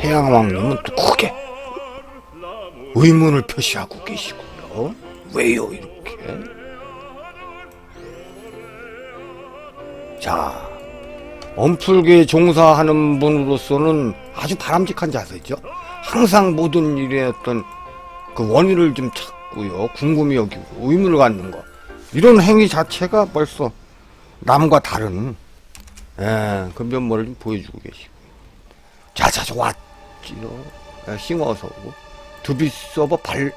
태양왕님은 또 크게 의문을 표시하고 계시고요. 왜요 이렇게? 자, 엄풀게 종사하는 분으로서는 아주 바람직한 자세죠. 항상 모든 일에 어떤 그 원인을 좀 찾고요. 궁금히 여기고 의문을 갖는 거. 이런 행위 자체가 벌써 남과 다른 예, 그 면모를 좀 보여주고 계시고. 자자자 왔 지요. 예, 싱어서 오고. 두비 서버 발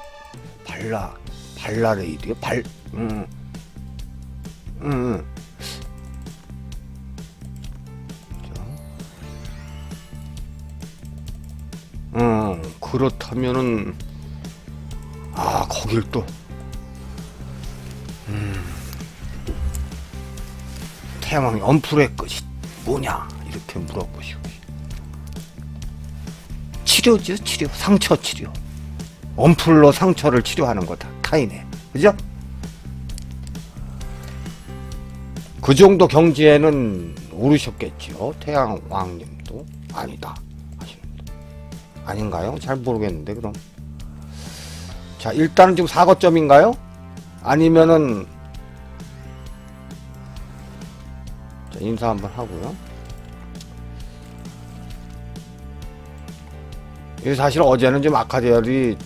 발라 발라레이드요. 발 음. 음. 음. 음, 그렇다면은 아 거길 또 음, 태양왕이 엄풀의 것이 뭐냐 이렇게 물어보시고 치료죠 치료 상처 치료. 엄풀로 상처를 치료하는 거다. 타인의. 그죠? 그 정도 경지에는 오르셨겠죠 태양왕님도? 아니다. 하시는데. 아닌가요? 잘 모르겠는데 그럼. 자 일단은 지금 사거점인가요? 아니면은 자, 인사 한번 하고요 사실 어제는 좀 아카디아들이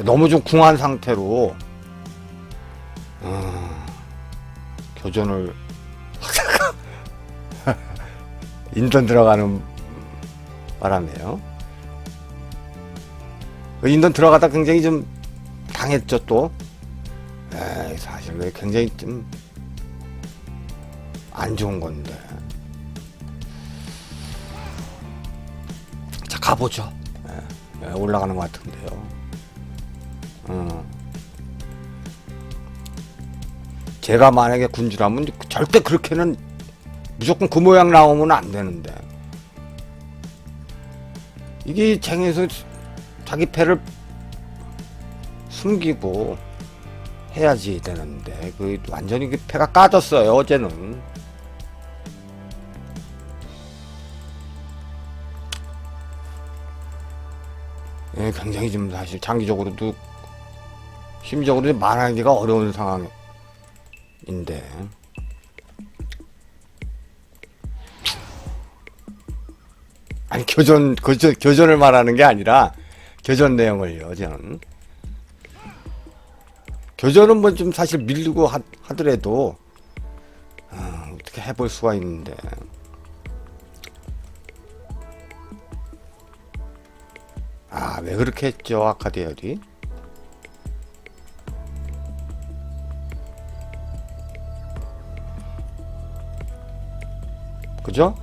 너무 좀 궁한 상태로 어, 교전을 인턴 들어가는 바람에요. 그 인턴 들어가다 굉장히 좀 당했죠 또. 에이, 사실 왜 굉장히 좀 안 좋은 건데. 가보죠. 예, 예, 올라가는 것 같은데요. 어. 제가 만약에 군주라면 절대 그렇게는 무조건 그 모양 나오면 안 되는데. 이게 쟁에서 자기 패를 숨기고 해야지 되는데 그 완전히 그 패가 까졌어요 어제는 굉장히 좀 사실 장기적으로도 심적으로 말하기가 어려운 상황인데. 아니 교전 교전 교전을 말하는 게 아니라 교전 내용을요 저는. 교전은 뭐 좀 사실 밀리고 하, 하더라도 아, 어떻게 해볼 수가 있는데 아 왜 그렇게 했죠 아카디아리 그죠?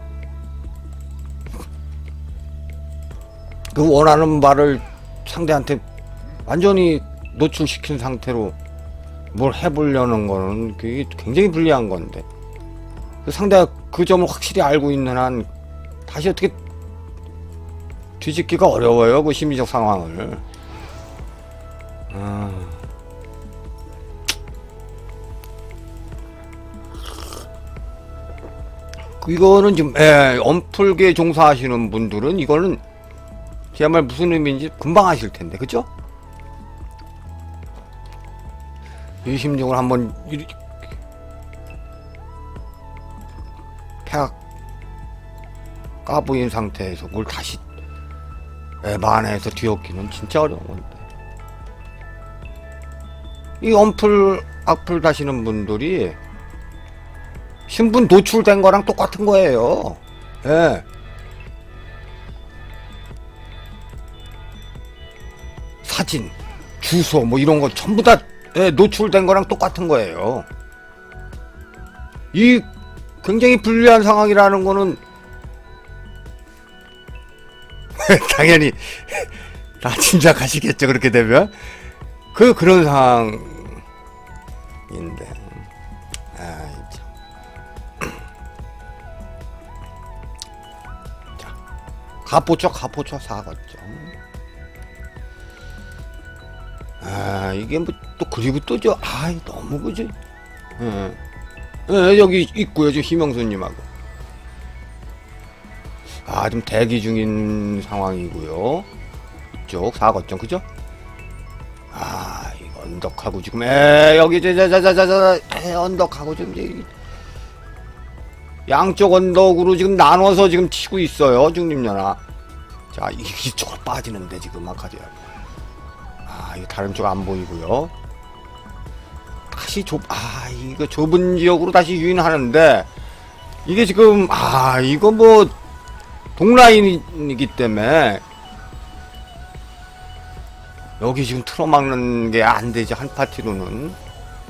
그 원하는 바를 상대한테 완전히 노출시킨 상태로 뭘 해보려는 거는 그게 굉장히 불리한 건데 그 상대가 그 점을 확실히 알고 있는 한 다시 어떻게 뒤집기가 어려워요 그 심리적 상황을 아. 이거는 지금 예, 엄풀게 종사하시는 분들은 이거는 그야말로 무슨 의미인지 금방 아실 텐데, 그죠? 이 심정을 한번 폐가 까보인 상태에서 뭘 다시 만해서 뒤엎기는 진짜 어려운 건데. 이 엄풀, 악풀 다시는 분들이 신분 노출된 거랑 똑같은 거예요. 예. 사진, 주소 뭐 이런 거 전부 다 예, 노출된 거랑 똑같은 거예요. 이 굉장히 불리한 상황이라는 거는 당연히 다 짐작하시겠죠 그렇게 되면 그 그런 상황인데 참. 자 가포초 가포초 사갔죠. 아 이게 뭐 또 그리고 또 저 아이 너무 그지 예. 예, 여기 있고요 저 희명수님하고 아, 좀 대기 중인 상황이고요. 이쪽 사거점 그죠? 아, 언덕하고 지금 에 여기 저저저저저 언덕하고 지금 이제 양쪽 언덕으로 지금 나눠서 지금 치고 있어요, 중립연합. 자, 이- 이쪽으로 빠지는데 지금 아까지. 아, 이거 다른 쪽 안 보이고요. 다시 좁, 아, 이거 좁은 지역으로 다시 유인하는데, 이게 지금, 아, 이거 뭐, 동라인이기 때문에, 여기 지금 틀어막는 게 안 되지, 한 파티로는.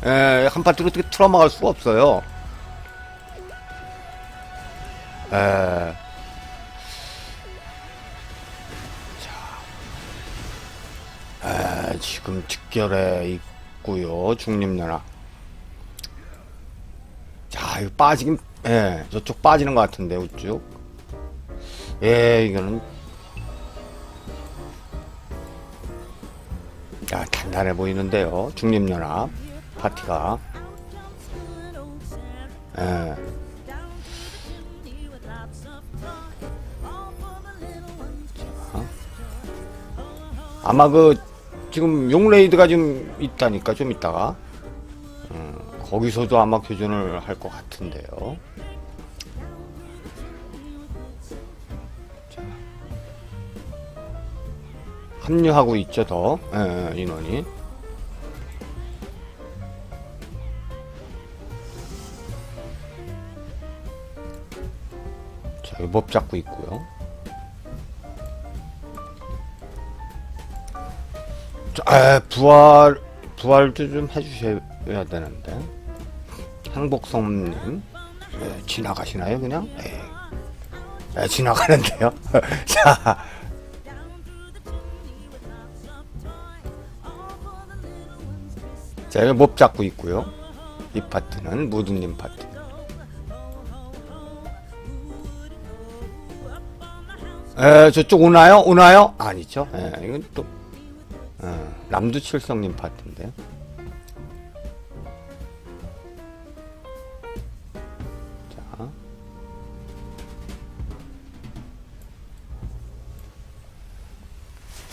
에, 한 파티로 어떻게 틀어막을 수가 없어요. 에. 자. 에, 지금 직결에 있고요, 중립연합. 자, 이거 빠지긴, 예, 저쪽 빠지는 것 같은데, 우측. 예, 이거는. 야, 단단해 보이는데요. 중립연합 파티가. 예. 아마 그, 지금 용레이드가 좀 있다니까, 좀 있다가. 음, 거기서도 아마 교전을 할 것 같은데요. 합류하고 있죠, 더, 예, 인원이. 자, 여기 법 잡고 있고요. 자, 에, 부활, 부활도 좀 해주셔야 되는데. 항복성님, 예, 지나가시나요, 그냥? 예. 예, 지나가는데요. 자, 자, 여기 몹 잡고 있고요. 이 파트는 무드님 파트. 에, 저쪽 오나요? 오나요? 아니죠. 예, 이건 또, 어, 남두칠성님 파트인데요.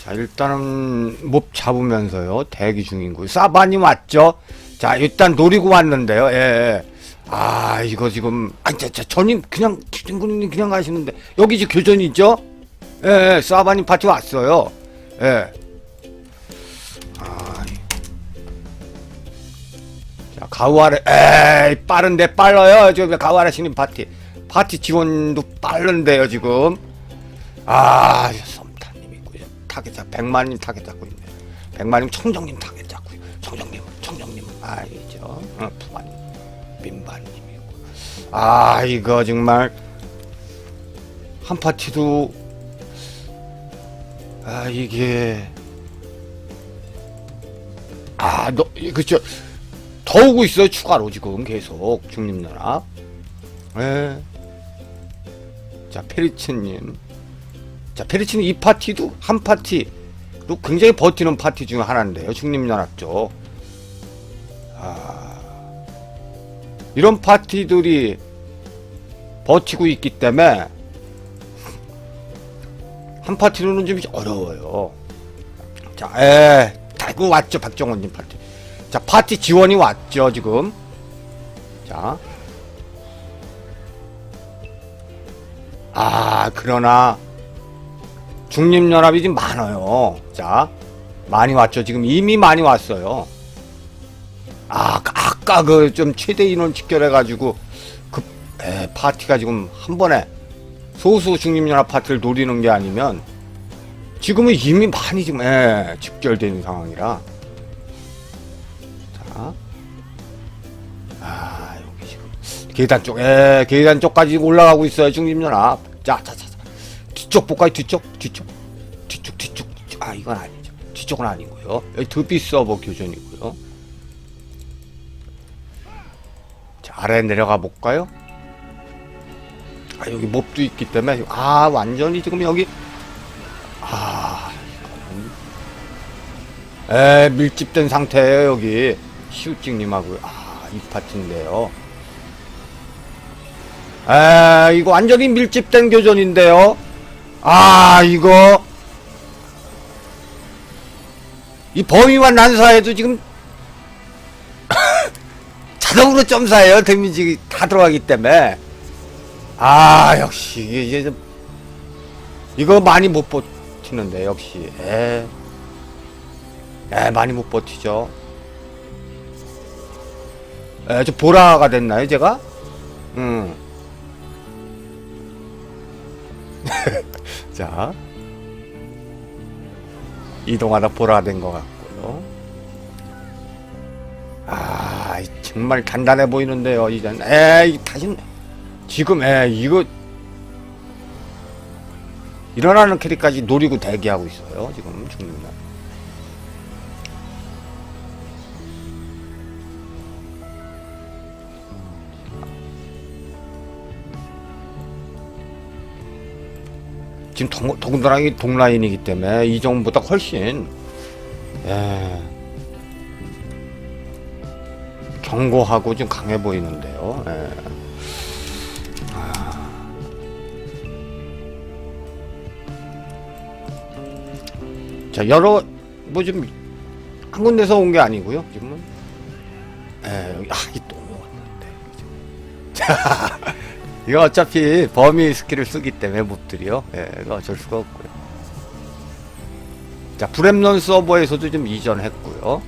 자, 일단은 몹 잡으면서요. 대기 중인 거예요. 사바님 왔죠? 자, 일단 노리고 왔는데요. 예, 예. 아, 이거 지금, 아, 자, 자, 전임 그냥, 김군님 그냥 가시는데, 여기 지금 교전이 있죠? 예, 예, 사바님 파티 왔어요. 예. 아, 자, 가우아레, 에이, 빠른데 빨라요. 저 가우아레 신임 파티. 파티 지원도 빠른데요, 지금. 아. 타겟 잡, 백만님 타겟 잡고 있네. 백만님 청정님 타겟 잡고요. 청정님, 청정님, 아이죠. 어, 부마님, 민바님이고. 아, 이거 정말 한 파티도 아 이게 아, 너, 그쵸. 더 오고 있어요, 추가로 지금 계속, 중립연합. 예. 자, 페리츠님. 자, 페리츠는 이 파티도 한 파티로 굉장히 버티는 파티 중 하나인데요, 중립연합 쪽. 아, 이런 파티들이 버티고 있기 때문에 한 파티로는 좀 어려워요. 자, 에, 달고 왔죠, 박정원님 파티. 자, 파티 지원이 왔죠, 지금. 자. 아, 그러나, 중립연합이 지금 많아요. 자, 많이 왔죠. 지금 이미 많이 왔어요. 아, 아까 그 좀 최대 인원 직결해가지고, 그, 에, 파티가 지금 한 번에 소수 중립연합 파티를 노리는 게 아니면, 지금은 이미 많이 지금, 예, 직결된 상황이라. 자. 아, 여기 지금. 계단 쪽, 예, 계단 쪽까지 올라가고 있어요, 중립연합. 자, 자, 자, 자. 뒤쪽 볼까요? 뒤쪽? 뒤쪽? 뒤쪽, 뒤쪽, 뒤쪽. 아, 이건 아니죠. 뒤쪽은 아니고요. 여기 드비 서버 교전이고요. 자, 아래 내려가 볼까요? 아, 여기 몹도 있기 때문에, 아, 완전히 지금 여기, 아, 이거는. 에, 밀집된 상태예요, 여기. 시우찡님하고, 아, 이 파티인데요. 에 이거 완전히 밀집된 교전인데요. 아 이거 이 범위만 난사해도 지금 자동으로 점사해요. 데미지 다 들어가기 때문에 아 역시 이게 좀 이거 많이 못 버티는데 역시 에, 에 많이 못 버티죠. 에, 저 보라가 됐나요, 제가? 음. 자. 이동하다 보라가 된것 같고요. 아, 이 정말 단단해 보이는데요, 이젠. 에이, 다시, 지금, 에, 이거, 일어나는 캐릭까지 노리고 대기하고 있어요, 지금, 죽는 날. 지금 더, 더군다나 이 동라인이기 때문에 이전보다 훨씬 예, 견고하고 좀 강해 보이는데요. 예. 아. 자 여러 뭐 좀 한 군데서 온 게 아니고요. 지금은 예, 여기 아 이 또 왔는데. 자 이거 어차피 범위 스킬을 쓰기 때문에 몹들이요. 예, 이거 어쩔 수가 없고요. 자, 브렘넌 서버에서도 좀 이전했고요.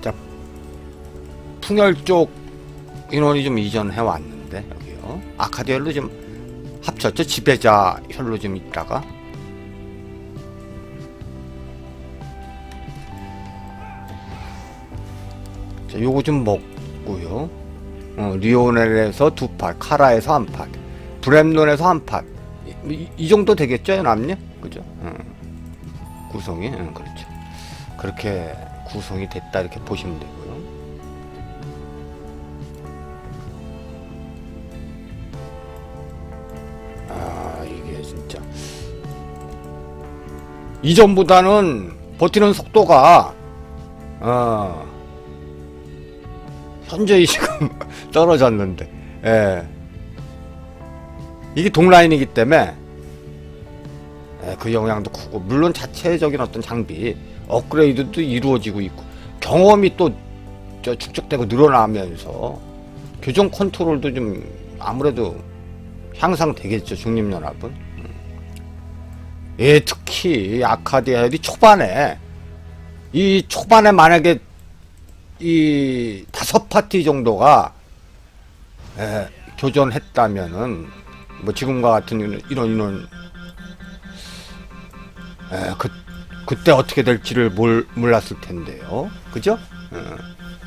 자, 풍열 쪽 인원이 좀 이전해 왔는데 여기요. 아카디얼로 좀 합쳤죠. 지배자 혈로 좀 있다가. 자, 요거 좀 먹 고요. 어, 리오넬에서 두 팟, 카라에서 한 팟, 브렘론에서 한 팟. 이, 이- 이 정도 되겠죠, 남님? 그죠? 어. 구성이, 응, 그렇죠. 그렇게 구성이 됐다 이렇게 보시면 되고요. 아, 이게 진짜 이전보다는 버티는 속도가 어, 현저히 지금 떨어졌는데, 예. 이게 동라인이기 때문에, 예, 그 영향도 크고, 물론 자체적인 어떤 장비, 업그레이드도 이루어지고 있고, 경험이 또, 저 축적되고 늘어나면서, 교정 컨트롤도 좀, 아무래도 향상되겠죠, 중립연합은. 음. 예, 특히, 아카디아이 초반에, 이 초반에 만약에 이 다섯 파티 정도가 에, 교전했다면은 뭐 지금과 같은 이런 이런, 에, 그 그때 어떻게 될지를 몰, 몰랐을 텐데요. 그죠?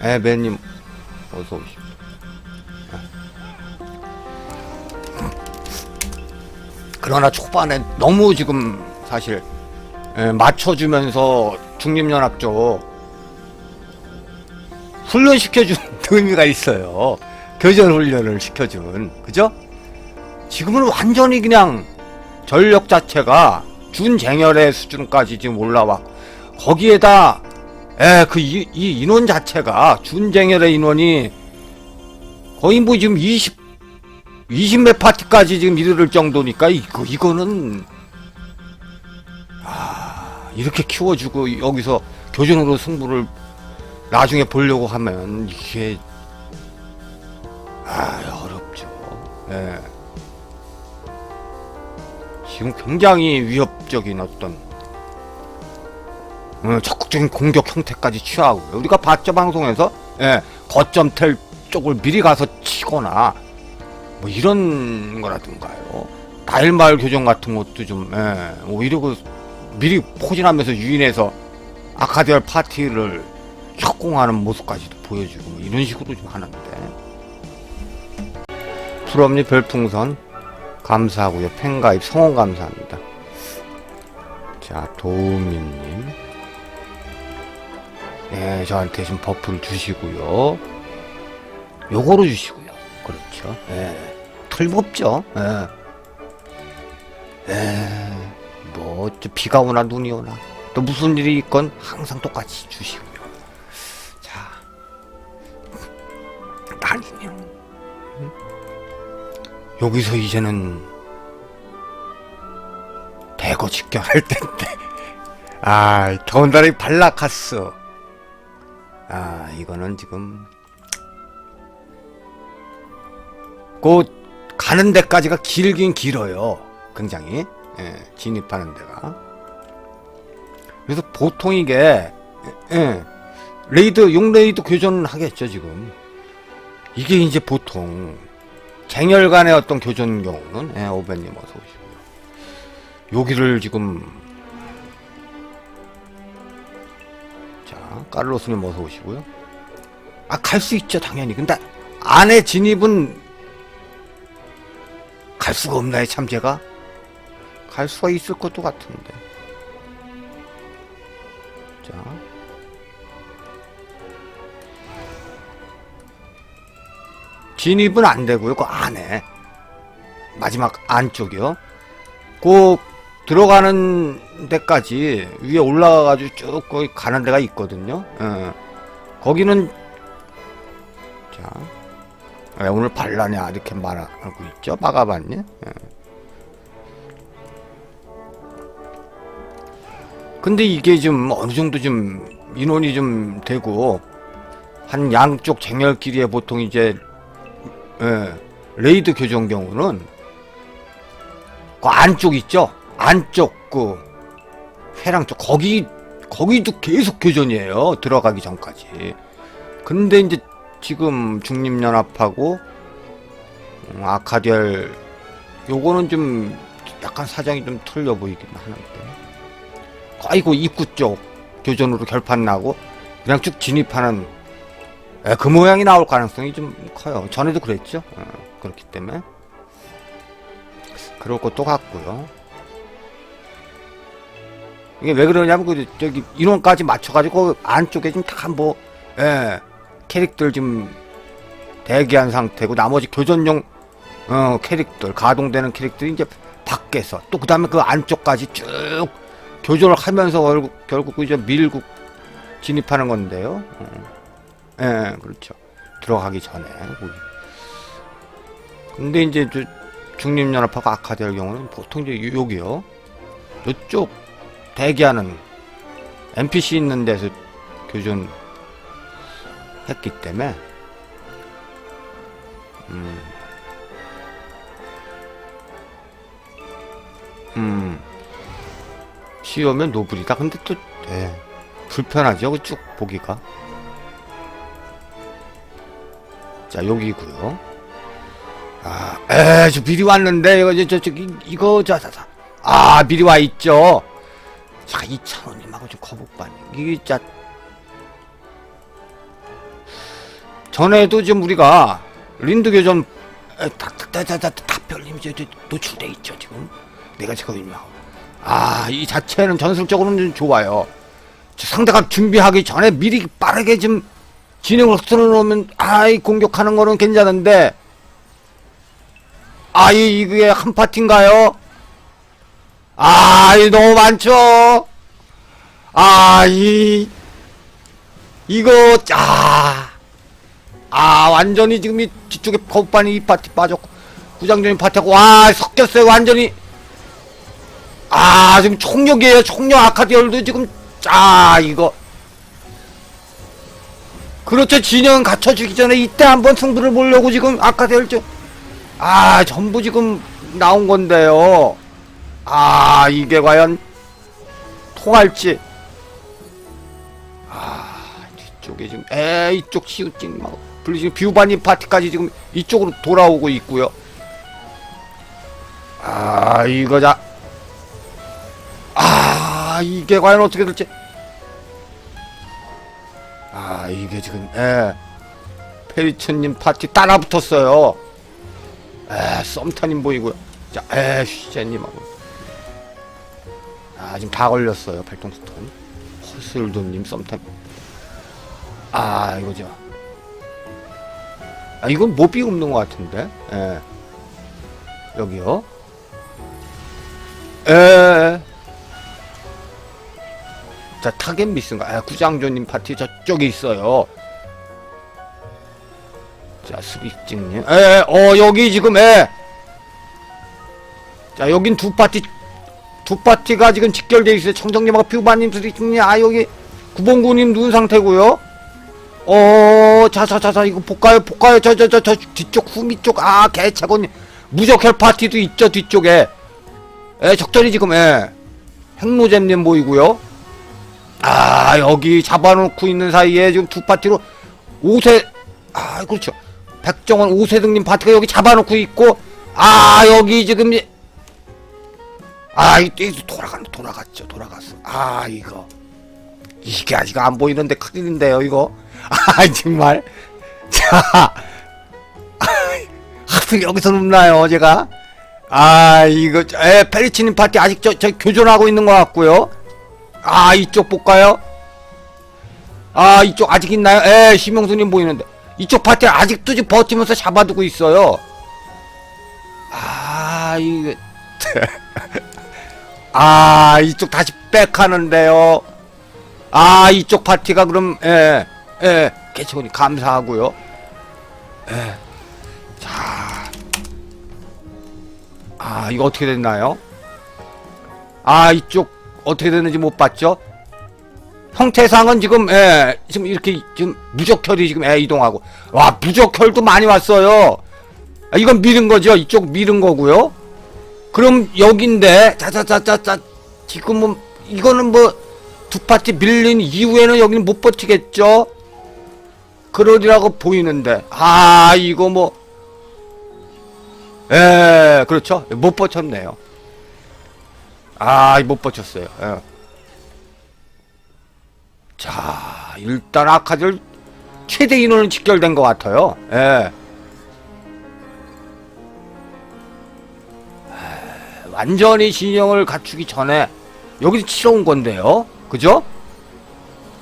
에, 에 매님 어서 오십시오. 그러나 초반에 너무 지금 사실 에, 맞춰주면서 중립연합 쪽 훈련시켜준 의미가 있어요. 교전 훈련을 시켜준. 그죠? 지금은 완전히 그냥 전력 자체가 준쟁열의 수준까지 지금 올라와. 거기에다, 에, 그, 이, 이 인원 자체가, 준쟁열의 인원이 거의 뭐 지금 20, 20몇 파티까지 지금 이르를 정도니까, 이거, 이거는, 아, 이렇게 키워주고 여기서 교전으로 승부를 나중에 보려고 하면 이게 아 어렵죠. 예. 지금 굉장히 위협적인 어떤 어, 적극적인 공격 형태까지 취하고요. 우리가 봤죠 방송에서 예, 거점 텔 쪽을 미리 가서 치거나 뭐 이런 거라든가요. 나일마을 교정 같은 것도 좀 예, 오히려 그 미리 포진하면서 유인해서 아카디얼 파티를 협공하는 모습까지도 보여주고 뭐 이런 식으로 좀 하는데. 풀업니 별풍선 감사하고요. 팬가입 성원 감사합니다. 자 도우미님. 네 저한테 좀 버프를 주시고요. 요거로 주시고요. 그렇죠. 예. 틀림없죠. 예. 예. 뭐, 저 비가 오나 눈이 오나. 또 무슨 일이 있건 항상 똑같이 주시고 아니에요. 여기서 이제는 대거 직격할 텐데. 아, 더운다리 발락했어. 아, 이거는 지금 곧 가는 데까지가 길긴 길어요. 굉장히 예, 진입하는 데가. 그래서 보통 이게 예, 예. 레이드 용 레이드 교전 하겠죠 지금. 이게 이제 보통 쟁열 간의 어떤 교전 경우는 예, 오벤님 어서 오시고요. 여기를 지금 자 까르로스님 어서 오시고요. 아 갈 수 있죠 당연히. 근데 안에 진입은 갈 수가 없나요 참 제가? 갈 수가 있을 것도 같은데. 자. 진입은 안 되고요. 그 안에. 마지막 안쪽이요. 그 들어가는 데까지 위에 올라가가지고 쭉 거기 가는 데가 있거든요. 예. 거기는 자 예, 오늘 반란이야 이렇게 말하고 있죠. 막아봤니? 예. 근데 이게 좀 어느 정도 좀 인원이 좀 되고 한 양쪽 쟁열끼리에 보통 이제 예, 레이드 교정 경우는 그 안쪽 있죠? 안쪽 그 회랑 쪽 거기 거기도 계속 교전이에요. 들어가기 전까지. 근데 이제 지금 중립연합하고 음, 아카디얼 요거는 좀 약간 사정이 좀 틀려 보이긴 하는데 그 입구 쪽 교전으로 결판 나고 그냥 쭉 진입하는 에, 그 모양이 나올 가능성이 좀 커요. 전에도 그랬죠. 어, 그렇기 때문에 그럴 것도 같고요. 이게 왜 그러냐면 그 저기 인원까지 맞춰가지고 안쪽에 좀다뭐 예, 캐릭터 좀 대기한 상태고 나머지 교전용 어, 캐릭터 가동되는 캐릭터들이 이제 밖에서 또 그다음에 그 안쪽까지 쭉 교전을 하면서 결국 결국 이제 밀고 진입하는 건데요. 어. 예, 그렇죠. 들어가기 전에. 근데 이제 저 중립연합하고 아카디알 경우는 보통 이제 여기요. 이쪽 대기하는 NPC 있는 데서 교전 했기 때문에 음, 음 쉬우면 노블이다. 근데 또 예, 불편하죠. 그쭉 보기가. 자 여기고요. 아, 에, 저 미리 왔는데 이거 저, 저, 이, 이거 저, 저, 저, 아 미리 와 있죠. 자 이찬원님하고 좀 거북반 이게 진짜 전에도 좀 우리가 린드 교전 저, 저 노출돼 있죠 지금 내가 지금 아이 자체는 전술적으로는 좀 좋아요. 저 상대가 준비하기 전에 미리 빠르게 좀 진행을 틀어놓으면 아이 공격하는 거는 괜찮은데 아이 이게 한 파티인가요? 아이 너무 많죠. 아이 이거 아, 아 완전히 지금 이 뒤쪽에 거반이 이 파티 빠졌고 부장전이 파티하고 와 섞였어요 완전히 아 지금 총력이에요 총력 아카디얼도 지금 아 이거 그렇죠. 진영 갖춰주기 전에 이때 한번 승부를 보려고 지금 아카디얼 아 전부 지금 나온 건데요. 아 이게 과연 통할지. 아 뒤쪽에 지금 에 이쪽 시우찡 막 블리징 뷰바님 파티까지 지금 이쪽으로 돌아오고 있고요. 아 이거 자 아, 이게 과연 어떻게 될지. 아, 이게 지금, 예. 페리츠님 파티 따라 붙었어요. 에, 썸타님 보이고요. 자, 에, 쉬제님하고. 아, 지금 다 걸렸어요, 발동스톤. 허슬도님, 썸타님. 아, 이거죠. 아, 이건 몹이 없는 것 같은데. 예. 여기요. 에. 자 타겟 미스인가? 아, 구장조님 파티 저쪽에 있어요. 자 스빅증님, 에, 어 여기 지금 에 자, 여긴 두 파티, 두 파티가 지금 직결돼 있어요. 청정님하고 퓨바님, 스리님, 아, 여기 구봉구님 눈 상태고요. 어, 자, 자, 자, 자, 이거 볼까요? 볼까요? 저, 저, 저, 저, 뒤쪽, 후미 쪽, 아, 개차고님. 무적혈 파티도 있죠, 뒤쪽에. 예, 적절히 지금, 예. 핵노잼님 보이고요. 아, 여기 잡아놓고 있는 사이에 지금 두 파티로 오세, 아, 그렇죠. 백정원 오세등님 파티가 여기 잡아놓고 있고, 아, 여기 지금, 이- 아, 이, 이 돌아간, 돌아갔죠, 돌아갔어. 아, 이거. 이게 아직 안 보이는데 큰일인데요, 이거. 아, 정말. 자. 하필 여기서 눕나요, 제가? 아, 이거, 에, 페리치님 파티 아직 저, 저 교전하고 있는 것 같고요. 아, 이쪽 볼까요? 아, 이쪽 아직 있나요? 에, 심영수님 보이는데. 이쪽 파티 아직도 지금 버티면서 잡아두고 있어요. 아, 이거. 아, 이쪽 다시 백하는데요. 아, 이쪽 파티가 그럼, 예, 예, 개체원이 감사하고요. 예. 자. 아, 이거 어떻게 됐나요? 아, 이쪽 어떻게 됐는지 못 봤죠? 형태상은 지금, 예, 지금 이렇게, 지금 무적혈이 지금, 예, 이동하고. 와, 무적혈도 많이 왔어요. 아, 이건 밀은 거죠? 이쪽 밀은 거고요. 그럼 여긴데, 자자자자자, 지금은, 이거는 뭐, 두 파티 밀린 이후에는 여기는 못 버티겠죠? 그러리라고 보이는데, 아, 이거 뭐, 예, 그렇죠. 못 버텼네요. 아, 못 버텼어요. 예. 자, 일단 아카들 최대 인원은 직결된 것 같아요. 예. 에, 완전히 진영을 갖추기 전에 여기 치러 온 건데요. 그죠?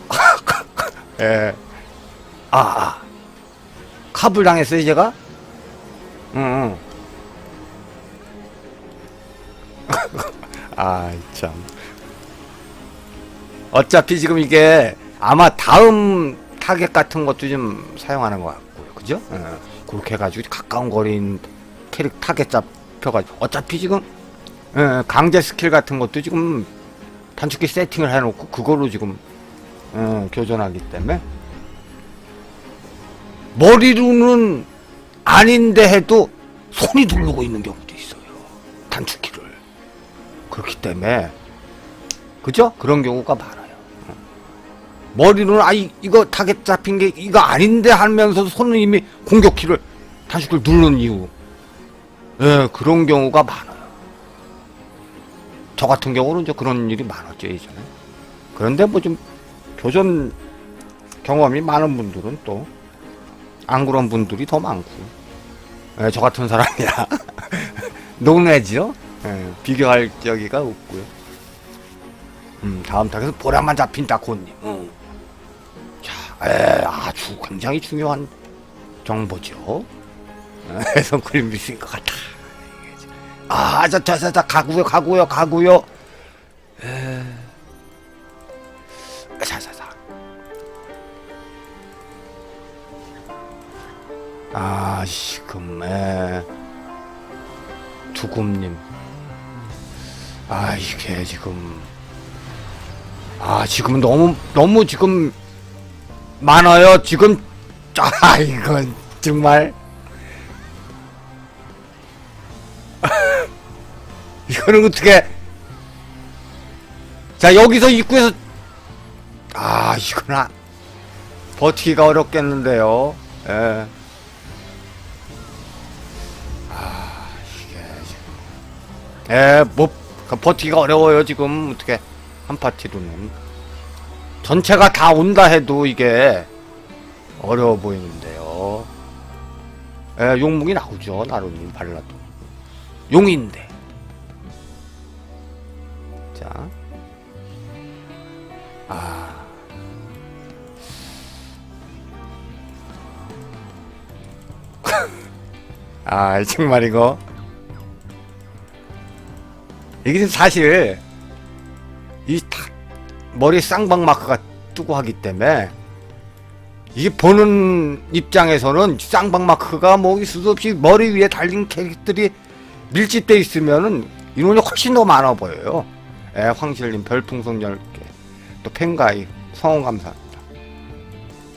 예. 아, 아. 카불 당했어요, 제가? 응, 응. 아, 참. 어차피 지금 이게 아마 다음 타겟 같은 것도 좀 사용하는 것 같고요. 그죠? 어, 그렇게 해가지고 가까운 거리인 캐릭 타겟 잡혀가지고 어차피 지금 어, 강제 스킬 같은 것도 지금 단축키 세팅을 해놓고 그걸로 지금 어, 교전하기 때문에 머리로는 아닌데 해도 손이 누르고 있는 경우도 있어요. 단축키를. 그렇기 때문에 그죠? 그런 경우가 많아요. 어. 머리로는 아 이, 이거 타겟 잡힌 게 이거 아닌데 하면서도 손은 이미 공격키를 단축키를 누르는 이유. 예, 그런 경우가 많아요. 저 같은 경우는 이제 그런 일이 많았죠 예전에. 그런데 뭐 좀 교전 경험이 많은 분들은 또 안 그런 분들이 더 많고. 예, 저 같은 사람이야. 논외죠. 예, 비교할 적이가 없고요. 음, 다음 타겟은 보라만 잡힌 다코님. 음. 자, 에, 아주 굉장히 중요한 정보죠. 해성 그림 미스인 것 같아. 아, 자, 자, 자, 자, 가고요, 가고요, 가고요. 에, 자, 자, 자. 아, 지금, 에, 두금님. 아, 이게 지금. 아, 지금 너무, 너무 지금 많아요. 지금, 아, 이건 정말. 이거는 어떻게. 자, 여기서 입구에서. 아, 아, 버티기가 어렵겠는데요. 예. 아. 예, 뭐, 버티기가 어려워요, 지금. 어떻게. 한 파티로는 전체가 다 온다 해도 이게 어려워 보이는데요. 예, 용묵이 나오죠, 나루님 발라도 용인데. 자, 아, 아 정말 이거 이게 사실 이 다, 머리에 쌍방 마크가 뜨고 하기 때문에 이게 보는 입장에서는 쌍방 마크가 뭐 있을 수 없이 머리 위에 달린 캐릭들이 밀집돼 있으면은 인원이 훨씬 더 많아 보여요. 예, 황실님 별풍선 10개. 또 팬가이 성원 감사합니다.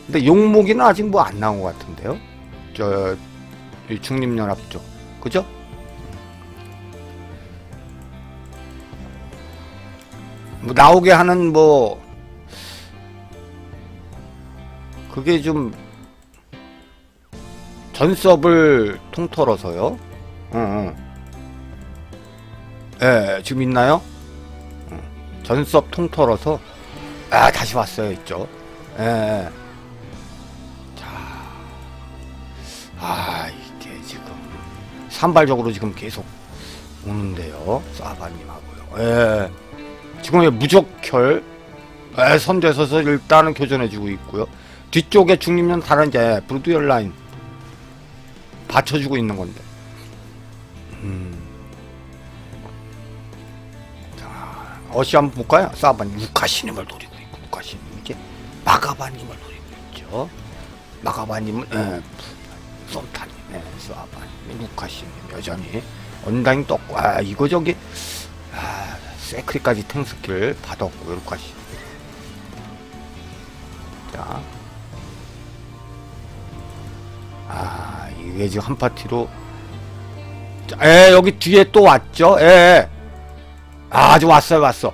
근데 용목이는 아직 뭐 안 나온 것 같은데요. 저, 이 중립연합 쪽. 그죠? 나오게 하는 뭐 그게 좀 전섭을 통틀어서요. 응, 응. 예, 지금 있나요? 응. 전섭 통틀어서 아 다시 왔어요, 있죠. 예. 예. 자, 아 이게 지금 산발적으로 지금 계속 오는데요, 사바님하고요. 예. 지금 무적혈 예, 선대 서서 일단은 교전해주고 있고요. 뒤쪽에 중립면 다른 이제 브루드열 라인 받쳐주고 있는 건데. 음. 자, 어시 한번 볼까요? 사바님 우카시님을 노리고 있고 우카시님 이제 마가바님을 노리고 있죠. 마가바님은 예, 솜타님, 예, 사바님, 우카시님 여전히 언다잉 떴고 아 이거 저기 아, 세크리까지 탱 스킬 받았고 우카시. 자. 아, 이게 지금 한 파티로. 자, 에, 여기 뒤에 또 왔죠? 에. 아, 아주 왔어요, 왔어.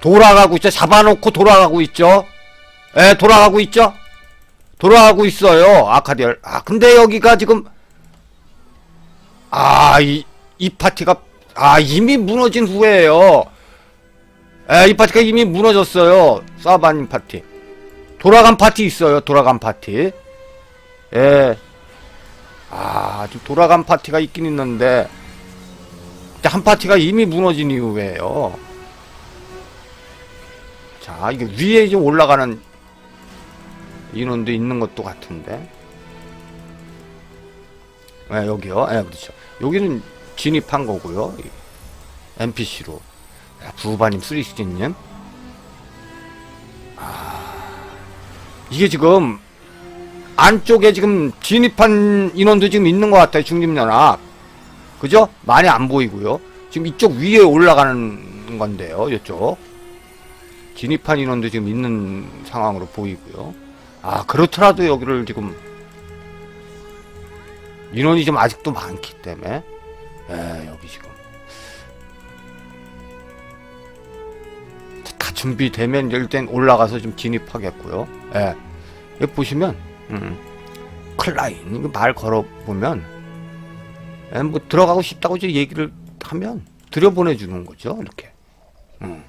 돌아가고 있죠? 잡아놓고 돌아가고 있죠? 에, 돌아가고 있죠? 돌아가고 있어요, 아카디얼. 아, 근데 여기가 지금, 아, 이, 이 파티가, 아, 이미 무너진 후에요. 에, 이 파티가 이미 무너졌어요. 사바님 파티. 돌아간 파티 있어요, 돌아간 파티. 예. 아, 좀 돌아간 파티가 있긴 있는데, 한 파티가 이미 무너진 이후에요. 자, 이게 위에 좀 올라가는 인원도 있는 것도 같은데. 네, 여기요. 예, 그렇죠. 여기는 진입한 거고요. NPC로. 부바님, 쓰리스틴님. 아, 이게 지금 안쪽에 지금 진입한 인원도 지금 있는 것 같아요. 중립연합. 그죠? 많이 안 보이고요. 지금 이쪽 위에 올라가는 건데요. 이쪽. 진입한 인원도 지금 있는 상황으로 보이고요. 아, 그렇더라도 여기를 지금 인원이 좀 아직도 많기 때문에 예, 여기 지금 준비되면 일단 올라가서 좀 진입하겠고요. 예. 여기 보시면 음, 클라인 말 걸어보면 에, 뭐 들어가고 싶다고 이제 얘기를 하면 들여보내주는 거죠 이렇게 음.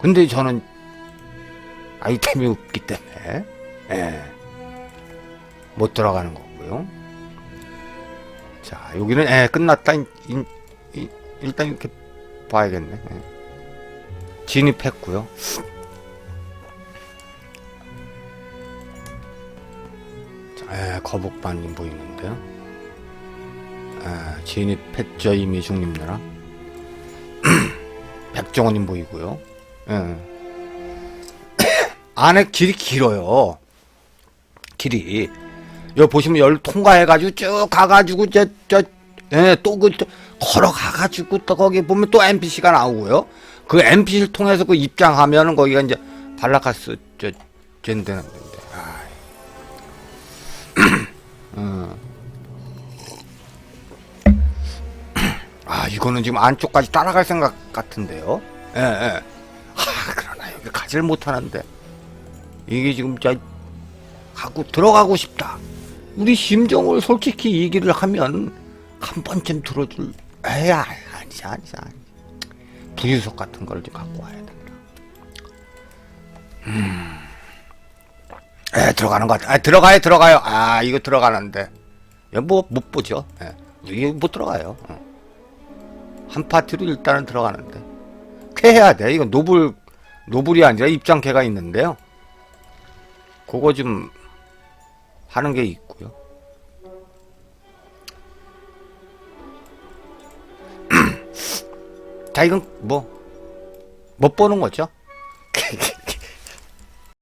근데 저는 아이템이 없기 때문에 예, 못 들어가는 거고요 자 여기는 예, 끝났다 일단 이렇게 봐야겠네 예. 진입했고요 에, 거북반님 보이는데요. 에, 진입했죠 이미 중립나라. 백종원님 보이고요. 예. 안에 길이 길어요. 길이. 여기 보시면 열 통과해가지고 쭉 가가지고 저저 예, 또그 걸어가가지고 또 거기 보면 또 NPC가 나오고요. 그 NPC를 통해서 그 입장하면은 거기가 이제 발라카스 저 젠데는 건데. 아, 아, 이거는 지금 안쪽까지 따라갈 생각 같은데요? 예, 예. 아, 그러나 여기 가지를 못하는데. 이게 지금, 저, 하고 들어가고 싶다. 우리 심정을 솔직히 얘기를 하면, 한 번쯤 들어줄, 에야, 아니지, 아니지, 아니지. 부유석 같은 걸좀 갖고 와야 된다. 음. 에, 들어가는 것 같아. 아, 들어가요, 들어가요. 아, 이거 들어가는데. 이거 뭐, 못 보죠. 예. 못 들어가요. 어. 한 파티로 일단은 들어가는데 쾌해야 돼. 이건 노블 노블이 아니라 입장캐가 있는데요. 그거 좀 하는 게 있고 자 이건 뭐 못 보는 거죠?